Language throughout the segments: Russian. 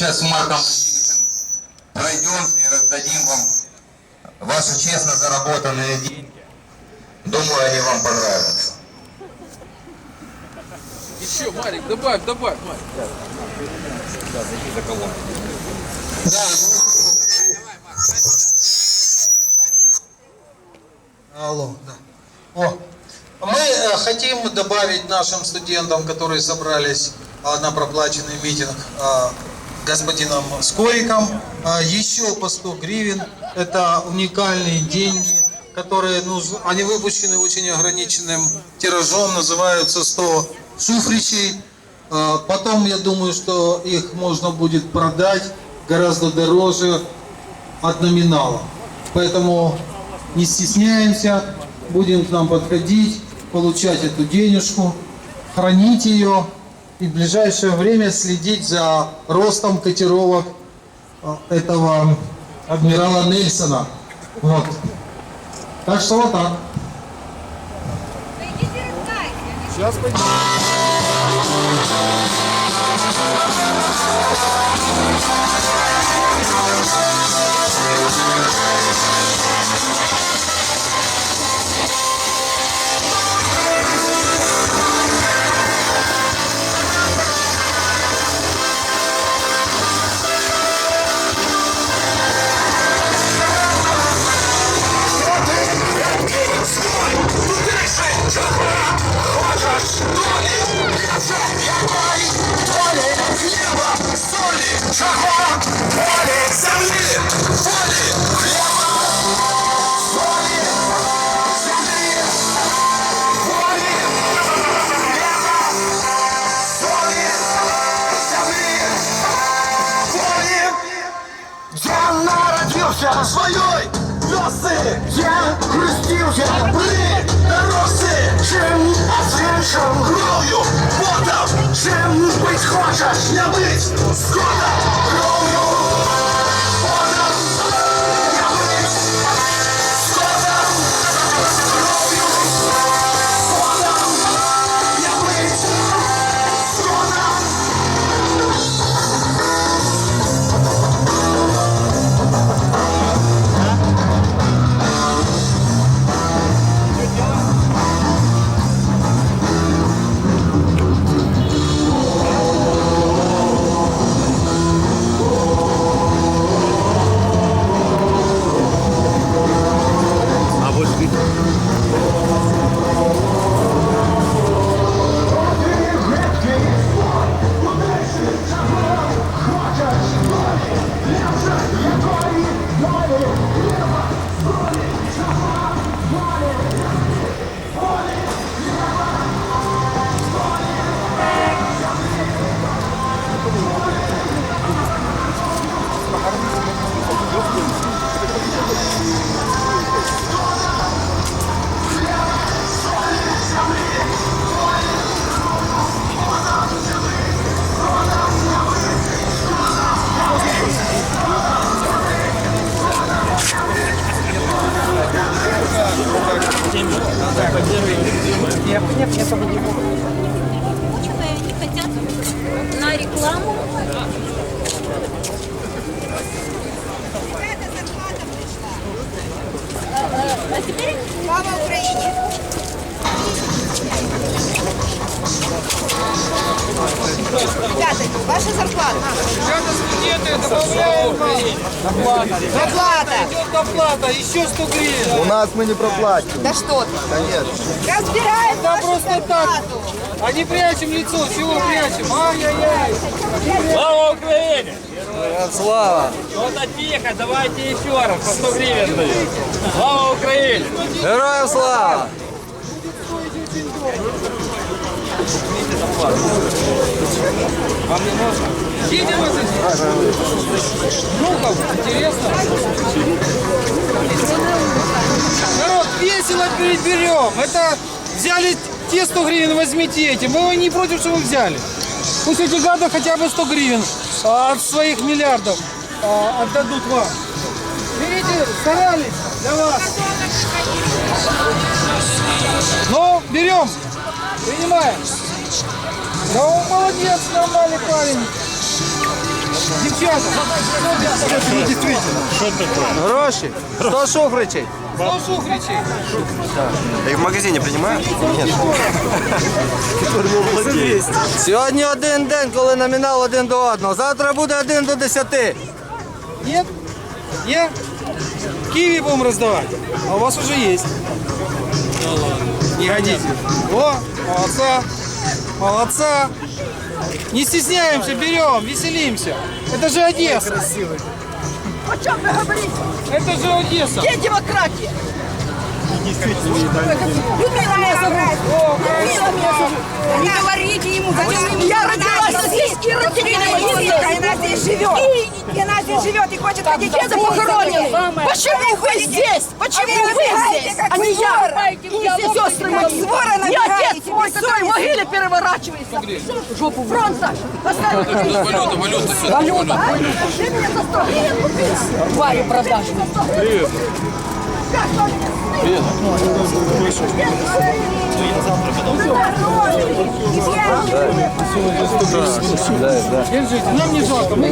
сейчас с Марком Васильевичем пройдемся и раздадим вам ваши честно заработанные деньги. Думаю, они вам понравятся. Еще, Марик, добавь, добавь, Марик. Да. Алло, да. О, мы э, хотим добавить нашим студентам, которые собрались э, на проплаченный митинг э, господином Скориком, э, еще по 100 гривен. Это уникальные деньги, которые, ну, они выпущены очень ограниченным тиражом, называются 100 шуфричей. Э, Потом, я думаю, что их можно будет продать гораздо дороже от номинала. Поэтому не стесняемся, будем к нам подходить, получать эту денежку, хранить ее и в ближайшее время следить за ростом котировок э, этого адмирала Нельсона. Вот. Так что вот так. Сейчас пойдем. Я своей вёсы Я хрустил, я при дороссы Чем Чем хочешь, не быть Кровью, вам. Зарплата. Идет доплата, еще 100 гривен. У нас мы не проплатим. Да что ты? Конечно. Разбираем Да просто так. А не прячем лицо, чего прячем? Ай-яй-яй. Слава Украине! Слава! Ну-то тихо, давайте еще раз, по 100 гривен. Слава Украине! Героям слава! Едем вот здесь. Внуков, интересно. Народ, весело берем. Это взяли те 100 гривен, возьмите эти. Мы не против, что вы взяли. Пусть эти гады хотя бы 100 гривен а, от своих миллиардов а, отдадут вам. Берите, старались для вас. Ну, берем, принимаем. Да он молодец, нормальный парень. Девчата, Гроші. Сто шуфричей. что шухричей? Их в магазине принимают? Нет. Сьогодні один день, коли номінал один до одного. Завтра буде один до десяти. Нет? Я? Киви будем раздавать. А у вас уже есть. Не годите. О, молодца. Молодца. Не стесняемся, берем, веселимся. Это же Одесса. О чем вы говорите? Это же Одесса. Где демократия? Людмила меня зовут. Людмила меня зовут. Не говорите ему, зачем вы ему Я родилась здесь и здесь. Она здесь живет. Живет и хочет ходить деда похоронены. Почему вы здесь? Почему вы здесь? А не я. И все сестры мои. Не отец мой, который в могиле переворачивается. Жопу фронт наш. Валюта, валюта. Валюта. Ты мне за 100 гривен купил? Варю продажную. Привет. Привет. Держите, нам не жалко. Мы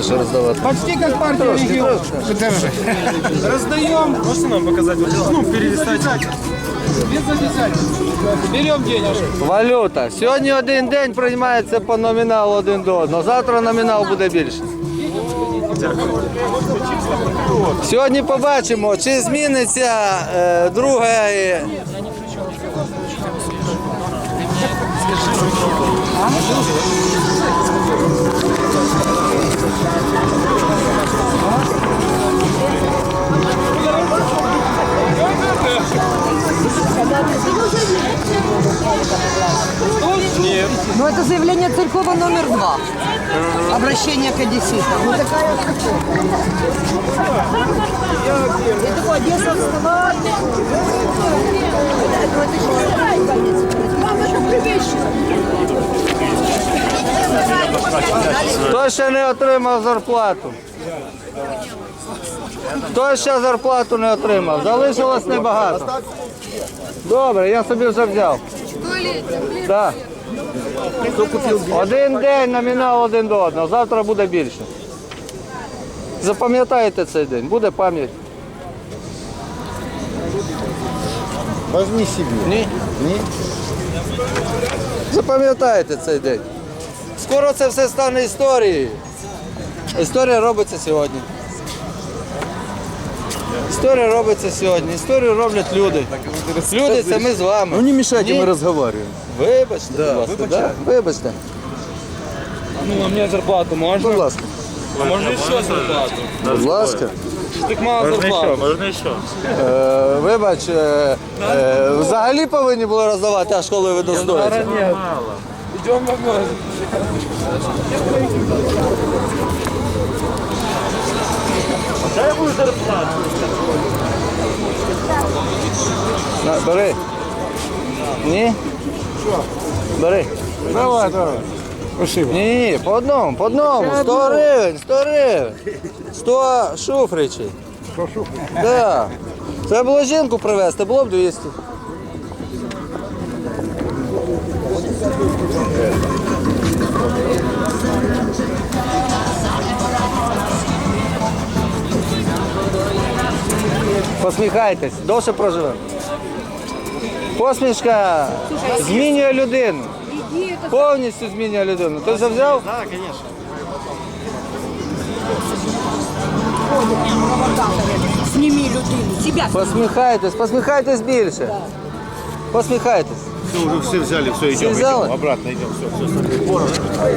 все почти как партия регион. Раздаем. Можете нам показать? Ну, перелистать. Без обязательств. Берем денежку. Валюта. Сьогодні один день приймається по номіналу один до одного. Завтра номінал буде більше. Сьогодні побачимо, чи зміниться е, друге. Ну, это заявление Царькова номер два. Обращение к одесситам. Ну, такая Я такой, Одесса, привещено. Хто ще не отримав зарплату? Хто ще зарплату не отримав? Залишилось небагато. Добре, я собі вже взяв. Так. Один день номінал один до одного, завтра буде більше. Запам'ятайте цей день, буде пам'ять. Возьми себе. Ні? Ні. Запам'ятайте цей день. Скоро це все стане історією. Історія робиться сьогодні. Історія робиться сьогодні. Історію роблять люди. Люди це ми з вами. Ну не мешайте, Ні. мы разговариваем. Вибачте, будь ласка, да? вибачте. Ну, а мне зарплату можно? Будь ласка. А можно еще зарплату? Будь ласка. Так мало зарплаты. Можна ще? Е, вибач, е, е, взагалі повинні були роздавати, аж коли ви достоїте. Идем на город. На, бери. Ні? Бери. Давай, давай. Спасибо. Ні, ні, ні, по одному, по одному. 100 гривень, 100 гривень. 100 шуфричей. Что шухнет? Да. Треба було жінку привезти, було б 200. Посміхайтесь, довше проживемо. Посмішка змінює людину. Повністю змінює людину. Ти вже взяв? Так, звісно. Сними людину, себя Посміхайтесь, посміхайтесь більше. Посміхайтесь. Все, уже все взяли, все, идем, взяли? идем, обратно идем, все, все, Давай,